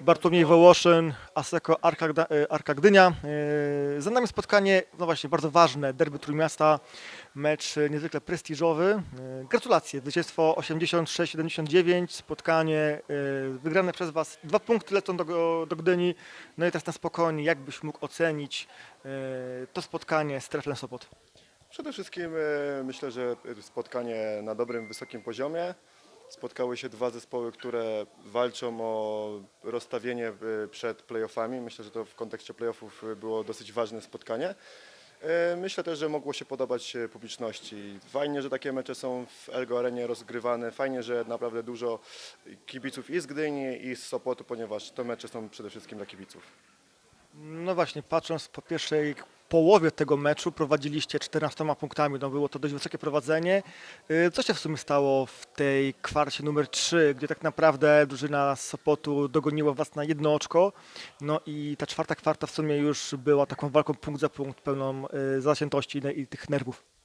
Bartłomiej Wołoszyn, Aseko Arka, e, Arka Gdynia. E, Za nami spotkanie, no właśnie, bardzo ważne, derby Trójmiasta, mecz e, niezwykle prestiżowy. Gratulacje, zwycięstwo 86-79, spotkanie wygrane przez Was. Dwa punkty lecą do, do Gdyni. No i teraz na spokojnie, jak byś mógł ocenić to spotkanie z Treflem Sopot? Przede wszystkim myślę, że spotkanie na dobrym, wysokim poziomie. Spotkały się dwa zespoły, które walczą o rozstawienie e, przed playoffami. Myślę, że to w kontekście playoffów e, było dosyć ważne spotkanie. E, Myślę też, że mogło się podobać publiczności. Fajnie, że takie mecze są w Elgo Arenie rozgrywane. Fajnie, że naprawdę dużo kibiców i z Gdyni, i z Sopotu, ponieważ te mecze są przede wszystkim dla kibiców. No właśnie, patrząc po pierwszej połowie tego meczu, prowadziliście 14 punktami, no było to dość wysokie prowadzenie. Y, Co się w sumie stało w tej kwarcie numer 3, gdzie tak naprawdę drużyna z Sopotu dogoniła was na jedno oczko, no i ta czwarta kwarta w sumie już była taką walką punkt za punkt, pełną y, zaciętości i tych nerwów.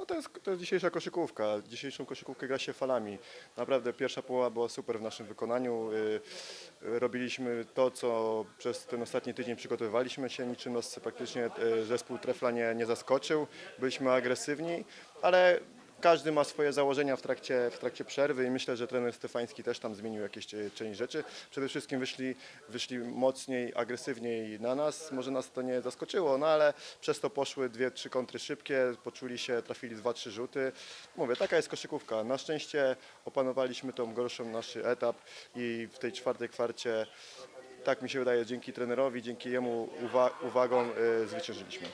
No to jest, to jest dzisiejsza koszykówka. Dzisiejszą koszykówkę gra się falami. Naprawdę pierwsza połowa była super w naszym wykonaniu. Y, Robiliśmy to, co przez ten ostatni tydzień przygotowywaliśmy się. Niczym nas praktycznie y, zespół Trefla nie, nie zaskoczył. Byliśmy agresywni, ale każdy ma swoje założenia w trakcie, w trakcie przerwy i myślę, że trener Stefański też tam zmienił jakieś e, część rzeczy. Przede wszystkim wyszli, wyszli mocniej, agresywniej na nas. Może nas to nie zaskoczyło, no ale przez to poszły dwie, trzy kontry szybkie, poczuli się, trafili dwa, trzy rzuty. Mówię, taka jest koszykówka. Na szczęście opanowaliśmy tą gorszą nasz etap i w tej czwartej kwarcie, tak mi się wydaje, dzięki trenerowi, dzięki jemu uwa- uwagom y, zwyciężyliśmy.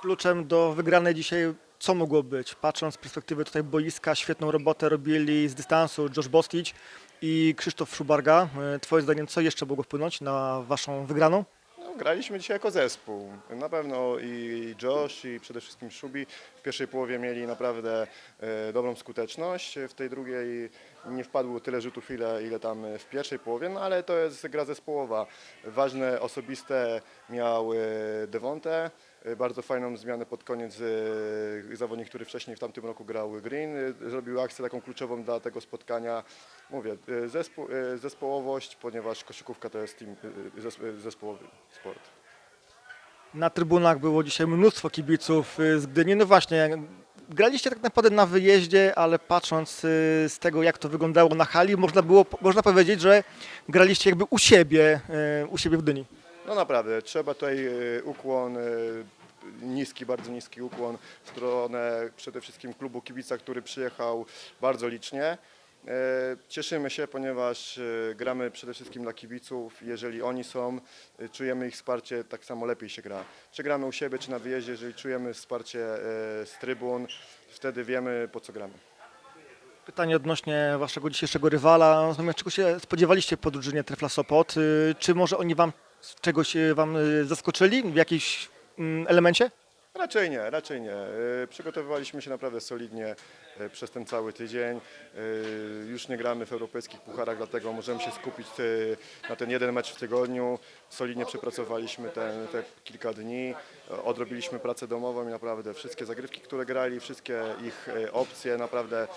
Kluczem do wygranej dzisiaj co mogło być? Patrząc z perspektywy tutaj boiska, świetną robotę robili z dystansu Josh Bostić i Krzysztof Szubarga. Y, Twoim zdaniem co jeszcze mogło wpłynąć na waszą wygraną? No, graliśmy dzisiaj jako zespół. Na pewno i Josh, i przede wszystkim Szubi w pierwszej połowie mieli naprawdę e, dobrą skuteczność. W tej drugiej nie wpadło tyle rzutów, ile, ile tam w pierwszej połowie, no ale to jest gra zespołowa. Ważne osobiste miał e, Devonte. E, Bardzo fajną zmianę pod koniec e, zawodnik, który wcześniej w tamtym roku grał Green. e, Zrobił akcję taką kluczową dla tego spotkania. Mówię, zespół, e, zespołowość, ponieważ koszykówka to jest team, zes- zespołowy sport. Na trybunach było dzisiaj mnóstwo kibiców z Gdyni. No właśnie, graliście tak naprawdę na wyjeździe, ale patrząc z tego, jak to wyglądało na hali, można, było, można powiedzieć, że graliście jakby u siebie, u siebie w Gdyni. No naprawdę, trzeba tutaj e, ukłon, e, niski, bardzo niski ukłon w stronę przede wszystkim klubu kibica, który przyjechał bardzo licznie. E, Cieszymy się, ponieważ gramy przede wszystkim dla kibiców. Jeżeli oni są, czujemy ich wsparcie, tak samo lepiej się gra. Czy gramy u siebie, czy na wyjeździe, jeżeli czujemy wsparcie z trybun, wtedy wiemy po co gramy. Pytanie odnośnie waszego dzisiejszego rywala. Natomiast czego się spodziewaliście po drużynie Trefla Sopot? Y, Czy może oni wam czegoś wam y, zaskoczyli w jakimś mm, elemencie? Raczej nie, raczej nie. E, Przygotowywaliśmy się naprawdę solidnie e, przez ten cały tydzień. E, Już nie gramy w europejskich pucharach, dlatego możemy się skupić na ten jeden mecz w tygodniu. Solidnie przepracowaliśmy ten, te kilka dni, odrobiliśmy pracę domową i naprawdę wszystkie zagrywki, które grali, wszystkie ich opcje, naprawdę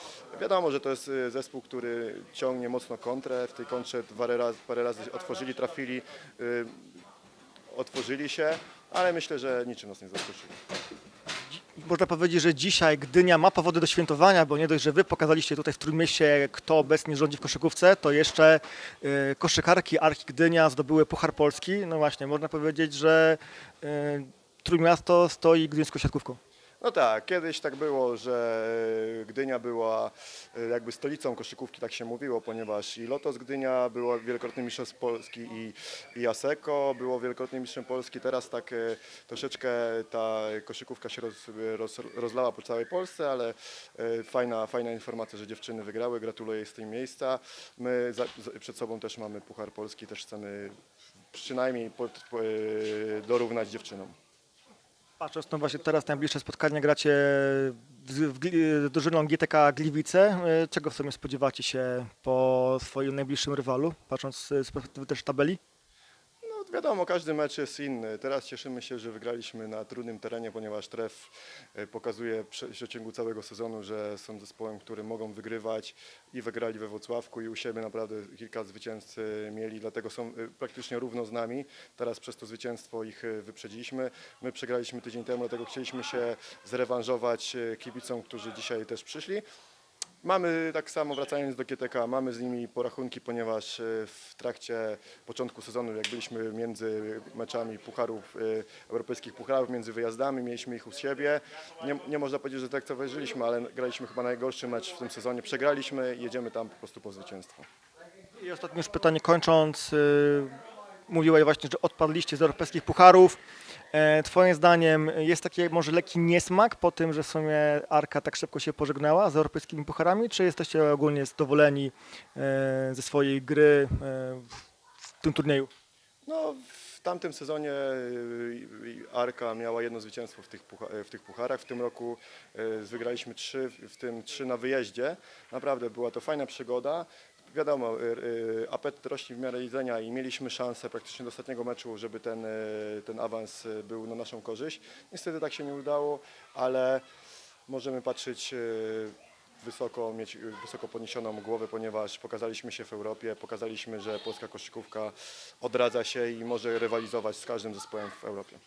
wiadomo, że to jest zespół, który ciągnie mocno kontrę. W tej kontrze parę razy, parę razy otworzyli, trafili, otworzyli się, ale myślę, że niczym nas nie zaskoczyli. Można powiedzieć, że dzisiaj Gdynia ma powody do świętowania, bo nie dość, że wy pokazaliście tutaj w Trójmieście, kto obecnie rządzi w koszykówce, to jeszcze y, koszykarki Arki Gdynia zdobyły Puchar Polski. No właśnie, można powiedzieć, że y, Trójmiasto stoi gdyńską siatkówką. No tak, kiedyś tak było, że Gdynia była e, jakby stolicą koszykówki, tak się mówiło, ponieważ i Lotos Gdynia było wielokrotnym mistrzem Polski i, i Aseko było wielokrotnym mistrzem Polski. Teraz tak e, troszeczkę ta koszykówka się roz, roz, rozlała po całej Polsce, ale e, fajna, fajna informacja, że dziewczyny wygrały. Gratuluję z tym miejsca. My za, przed sobą też mamy Puchar Polski, też chcemy przynajmniej pod, po, e, dorównać dziewczynom. Patrząc no właśnie teraz najbliższe spotkania gracie w, w, drużyną GTK Gliwice. Y, Czego w sumie spodziewacie się po swoim najbliższym rywalu, patrząc z perspektywy też tabeli? Wiadomo, każdy mecz jest inny. Teraz cieszymy się, że wygraliśmy na trudnym terenie, ponieważ Tref e, pokazuje w przeciągu całego sezonu, że są zespołem, który mogą wygrywać i wygrali we Wrocławku i u siebie naprawdę kilka zwycięstw e, mieli, dlatego są e, praktycznie równo z nami. Teraz przez to zwycięstwo ich e, wyprzedziliśmy. My przegraliśmy tydzień temu, dlatego chcieliśmy się zrewanżować kibicom, którzy dzisiaj też przyszli. Mamy tak samo, wracając do GTK, mamy z nimi porachunki, ponieważ e, w trakcie początku sezonu, jak byliśmy między meczami pucharów, e, europejskich pucharów, między wyjazdami, mieliśmy ich u siebie. Nie, nie można powiedzieć, że tak co wyżyliśmy, ale graliśmy chyba najgorszy mecz w tym sezonie. Przegraliśmy i jedziemy tam po prostu po zwycięstwo. I ostatnie już pytanie kończąc. y, Mówiłeś właśnie, że odpadliście z europejskich pucharów. E, Twoim zdaniem jest taki może lekki niesmak po tym, że w sumie Arka tak szybko się pożegnała z europejskimi pucharami, czy jesteście ogólnie zadowoleni e, ze swojej gry e, w- tym turnieju? No, w tamtym sezonie Arka miała jedno zwycięstwo w tych, w tych pucharach. W tym roku wygraliśmy trzy, w tym trzy na wyjeździe. Naprawdę była to fajna przygoda. Wiadomo, y, y, apetyt rośnie w miarę jedzenia i mieliśmy szansę praktycznie do ostatniego meczu, żeby ten, y, ten awans był na naszą korzyść. Niestety tak się nie udało, ale możemy patrzeć wysoko, mieć wysoko podniesioną głowę, ponieważ pokazaliśmy się w Europie, pokazaliśmy, że polska koszykówka odradza się i może rywalizować z każdym zespołem w Europie.